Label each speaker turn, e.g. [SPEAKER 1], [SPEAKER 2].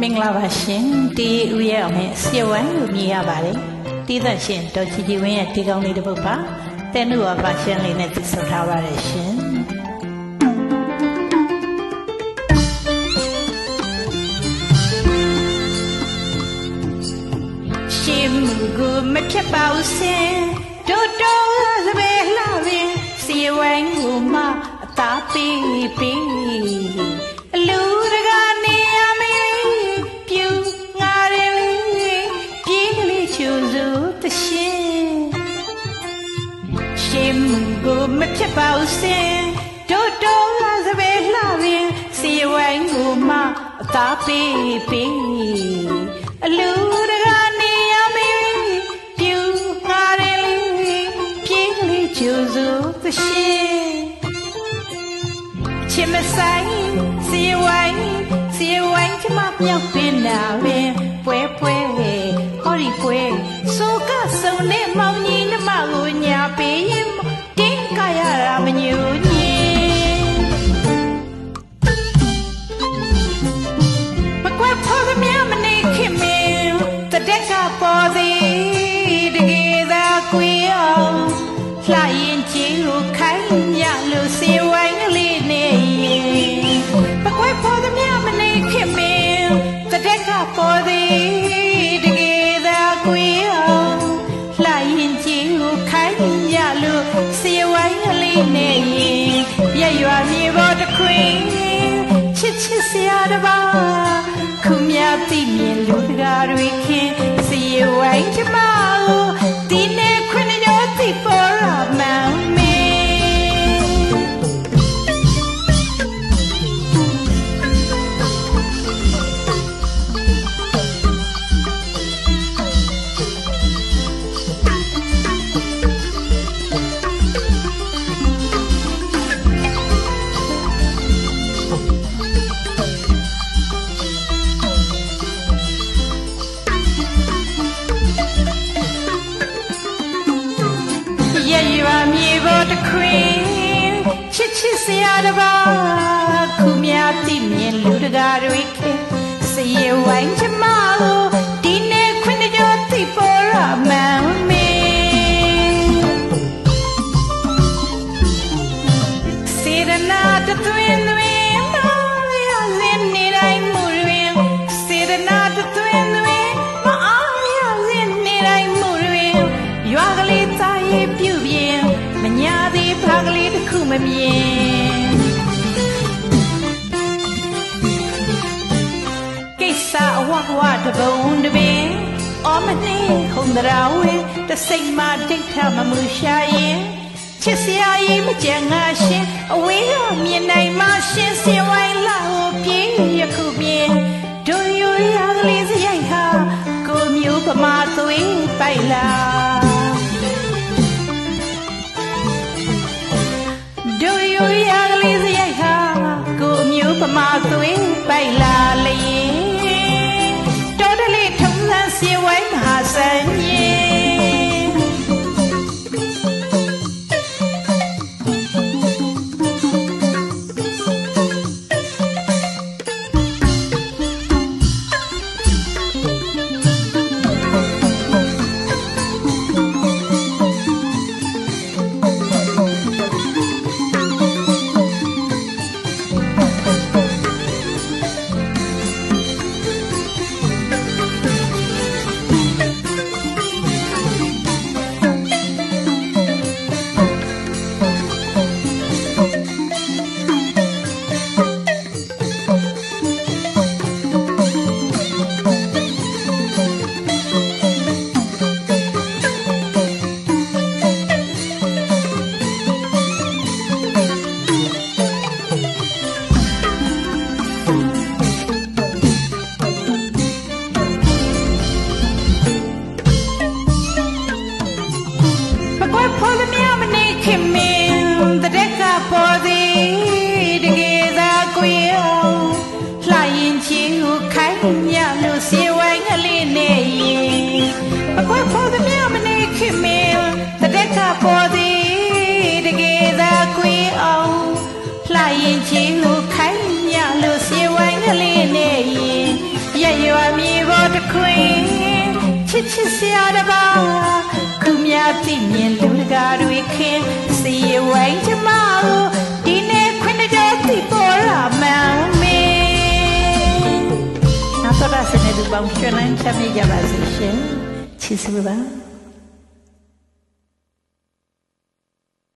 [SPEAKER 1] မင်္ဂလာပါရှင်တီဦးရဲ့အောင်ရဲ့ဆီဝိုင်းလို့မြည်ရပါတယ်တီးသက်ရှင်ဒေါ်ချီချီဝင်းရဲ့ဒီကောင်းလေးတစ်ပုဒ်ပါတဲနုဝါပါရှင်လေးနဲ့သိဆုံထားပါတယ်ရှင်ရှင်မူကိုမဖြတ်ပါဦးစင်တို့တော်စပယ်လှပင်စီဝိုင်းကိုမှအသာပေးပေး ကိုမဖြတ်ပါဦးစင်တို့တော်စပယ်လှပင်စီဝိုင်းကိုမှအသာပေးပေးအလူတကနေရမေးပြူငါရင်လေးပြေးကလေးချူစုတရှင်ချစ်မဆိုင်စီဝိုင်းစီဝိုင်းချမပြောက်ပင်နာပင်ပွဲပွဲဟောဒီပွဲဆိုကစုံနဲ့မောင်ကြီးနှမကိုညာပေး ပေါ်သည်တကယ်သာကွေအောင်လှရင်ကြည့်လို့ခိုင်းရလို့စီဝိုင်းကလေးနဲ့ရင်ရရွာမြေပေါ်တစ်ခွင်ချစ်ချစ်စရာတစ်ပါးခုမြသိမြင်လူတကာတွေခင်စီဝိုင်းချမ တစ်ခွင်ချစ်ချစ်စရာတစ်ပါးခုများသိမြင်လူတကာတွေခင်စရဝိုင်းချမကိုဒီနေ့ခွင့်ကြောသိပေါ်ရမှန်မေစေရနာတသွင်းသွင်းမရစင်းနေတိုင်းမူရင်းစေရနာတသွင်းသွင်းမအားရစင်းနေတိုင်းမူရင်းရွာကလေးသားရဲ့ပြုတ်ပြင်း မညာသေးဖာကလေးတစ်ခုမမြင်ကိစ္စအဝဝတပုံတပင်အော်မနေဟုံတရာဝဲတစိတ်မဒိဋ္ဌမမှုရှာရင်ချစ်စရာကြီးမကြံငါရှင်အဝေးကမြင်နိုင်မှရှင်စင်ဝိုင်းလာကိုပြေးရခုမြင်တို့ရရကလေးစရိုက်ဟာကိုမျိုးပမာသွေးပိုက်လာ ချစ်ချစ်စရာတပါခုများသိမြင်လူတကာတွေခင်စီရဝိုင်းချမကိုဒီနေ့ခွင့်ကြောသိပေါ်လာမှန်မေနောက်တော့စနေသူပေါင်းကျွမ်းချမ်းမြေ့ကြပါစေရှင်ချစ်စပါ